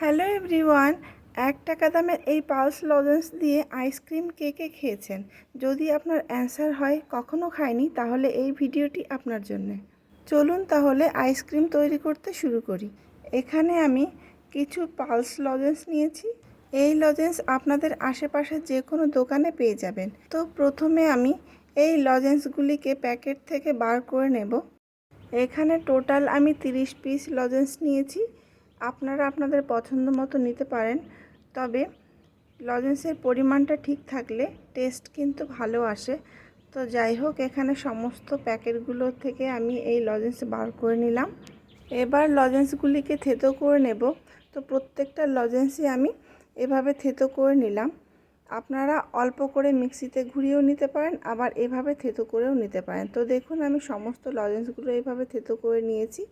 Hello everyone, এক টাকা দামের এই পালস লজেন্স দিয়ে আইসক্রিম কে কে খেয়েছেন। যদি আপনার অ্যান্সার হয়, কখনো খায়নি তাহলে এই ভিডিওটি আপনার জন্যে। চলুন তাহলে আইসক্রিম তৈরি করতে শুরু করি। এখানে আমি কিছু পালস লজেন্স নিয়েছি। এই লজেন্স আপনাদের আশেপাশে যে কোনো দোকানে পেয়ে যাবেন। তো প্রথমে আমি এই লজেন্সগুলিকে প্যাকেট থেকে বার করে নেব। এখানে টোটাল আমি তিরিশ পিস লজেন্স নিয়েছি। আপনারা আপনাদের পছন্দ মতো নিতে পারেন, তবে লজেন্সের পরিমাণটা ঠিক থাকলে টেস্ট কিন্তু ভালো আসে। তো যাই হোক, এখানে সমস্ত প্যাকেটগুলো থেকে আমি এই লজেন্স বার করে নিলাম। এবার লজেন্সগুলিকে থেতো করে নেব। তো প্রত্যেকটা লজেন্সই আমি এভাবে থেতো করে নিলাম। আপনারা অল্প করে মিক্সিতে ঘুরিয়েও নিতে পারেন, আবার এভাবে থেতো করেও নিতে পারেন। তো দেখুন, আমি সমস্ত লজেন্সগুলো এভাবে থেতো করে নিয়েছি।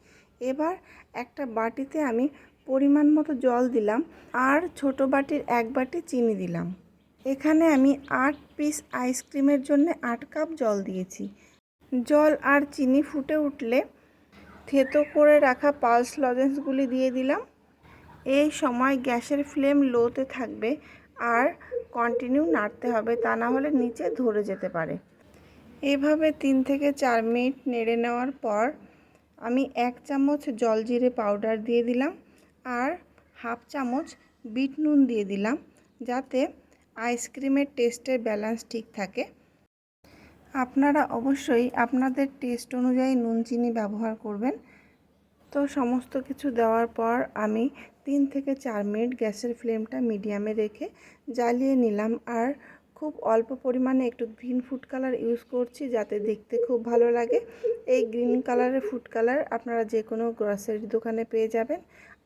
এবার একটা বাটিতে আমি পরিমাণ মতো জল দিলাম আর ছোট বাটির এক বাটি চিনি দিলাম। এখানে আমি আট পিস আইসক্রিমের জন্য আট কাপ জল দিয়েছি। জল আর চিনি ফুটে উঠলে থেতো করে রাখা পালস লজেন্সগুলি দিয়ে দিলাম। এই সময় গ্যাসের ফ্লেম লোতে থাকবে আর কন্টিনিউ নাড়তে হবে, তা না হলে নিচে ধরে যেতে পারে। এভাবে তিন থেকে চার মিনিট নেড়ে নেওয়ার পর আমি এক চামচ জলজিরে পাউডার দিয়ে দিলাম আর হাফ চামচ বিট নুন দিয়ে দিলাম যাতে আইসক্রিমের টেস্টের ব্যালেন্স ঠিক থাকে। আপনারা অবশ্যই আপনাদের টেস্ট অনুযায়ী নুন চিনি ব্যবহার করবেন। তো সমস্ত কিছু দেওয়ার পর আমি তিন থেকে চার মিনিট গ্যাসের ফ্লেমটা মিডিয়ামে রেখে জ্বালিয়ে নিলাম আর খুব অল্প পরিমাণে একটু গ্রিন ফুড কালার ইউজ করছি যাতে দেখতে খুব ভালো লাগে। এই গ্রিন কালারের ফুড কালার আপনারা যে কোনো গ্রসারি দোকানে পেয়ে যাবেন।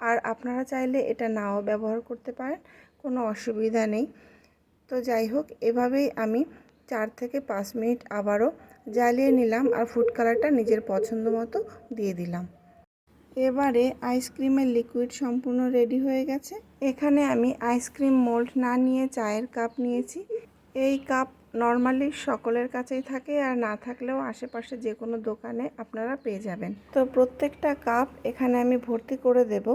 আর আপনারা চাইলে এটা নাও ব্যবহার করতে পারেন, কোনো অসুবিধা নেই। তো যাই হোক, এভাবেই আমি চার থেকে পাঁচ মিনিট আবারও জ্বালিয়ে নিলাম আর ফুড কালারটা নিজের পছন্দ মতো দিয়ে দিলাম। এবারে আইসক্রিমের লিকুইড সম্পূর্ণ রেডি হয়ে গেছে। এখানে আমি আইসক্রিম মোল্ড না নিয়ে চায়ের কাপ নিয়েছি। এই কাপ নর্মালি সকলের কাছেই থাকে আর না থাকলেও আশেপাশে যে কোনো দোকানে আপনারা পেয়ে যাবেন। তো প্রত্যেকটা কাপ এখানে আমি ভর্তি করে দেব।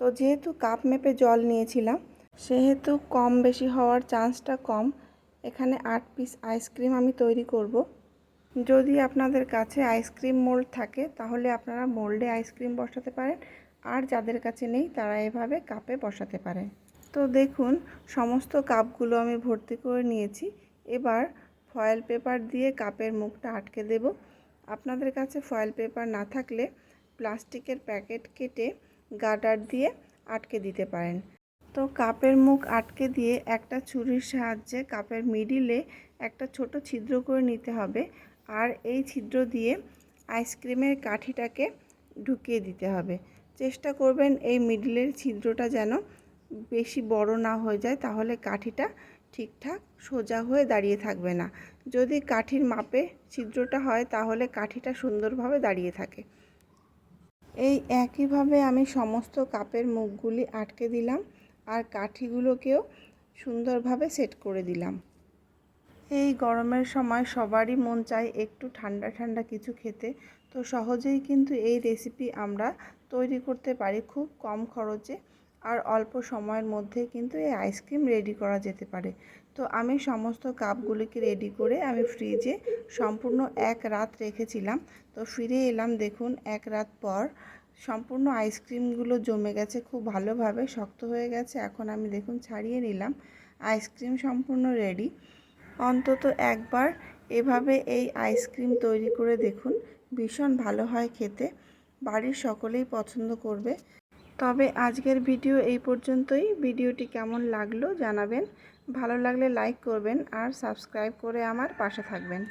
তো যেহেতু কাপ মেপে জল নিয়েছিলাম, সেহেতু কম বেশি হওয়ার চান্সটা কম। এখানে আট পিস আইসক্রিম আমি তৈরি করব। যদি আপনাদের কাছে আইসক্রিম মোল্ড থাকে, তাহলে আপনারা মোল্ডে আইসক্রিম বসাতে পারেন। আর যাদের কাছে নেই, তারা এভাবে কাপে বসাতে পারেন। তো দেখুন, সমস্ত কাপগুলো আমি ভর্তি করে নিয়েছি। এবার ফয়েল পেপার দিয়ে কাপের মুখটা আটকে দেব। আপনাদের কাছে ফয়েল পেপার না থাকলে প্লাস্টিকের প্যাকেট কেটে গার্ডার দিয়ে আটকে দিতে পারেন। তো কাপের মুখ আটকে দিয়ে একটা ছুরির সাহায্যে কাপের মিডিলে একটা ছোট ছিদ্র করে নিতে হবে। আর এই ছিদ্র দিয়ে আইসক্রিমের কাঠিটাকে ঢুকিয়ে দিতে হবে। চেষ্টা করবেন এই মিডিলের ছিদ্রটা যেন বেশি বড় না হয়ে যায়, তাহলে কাঠিটা ঠিকঠাক সোজা হয়ে দাঁড়িয়ে থাকবে না। যদি কাঠির মাপে ছিদ্রটা হয়, তাহলে কাঠিটা সুন্দরভাবে দাঁড়িয়ে থাকে। এই একইভাবে আমি সমস্ত কাপের মুখগুলি আটকে দিলাম আর কাঠিগুলোকেও সুন্দরভাবে সেট করে দিলাম। এই গরমের সময় সবারই মন চায় একটু ঠান্ডা ঠান্ডা কিছু খেতে, তো সহজেই কিন্তু এই রেসিপি আমরা তৈরি করতে পারি খুব কম খরচে। আর অল্প সময়ের মধ্যে কিন্তু এই আইসক্রিম রেডি করা যেতে পারে। তো আমি সমস্ত কাপগুলিকে রেডি করে আমি ফ্রিজে সম্পূর্ণ এক রাত রেখেছিলাম। তো ফিরে এলাম দেখুন, এক রাত পর সম্পূর্ণ আইসক্রিমগুলো জমে গেছে, খুব ভালোভাবে শক্ত হয়ে গেছে। এখন আমি দেখুন ছাড়িয়ে নিলাম, আইসক্রিম সম্পূর্ণ রেডি। অন্তত একবার এভাবে এই আইসক্রিম তৈরি করে দেখুন, ভীষণ ভালো হয় খেতে। বাড়ির সকলেই পছন্দ করবে। তবে আজকের ভিডিও এই পর্যন্তই। ভিডিওটি কেমন লাগল জানাবেন। ভালো লাগলে লাইক করবেন আর সাবস্ক্রাইব করে আমার পাশে থাকবেন।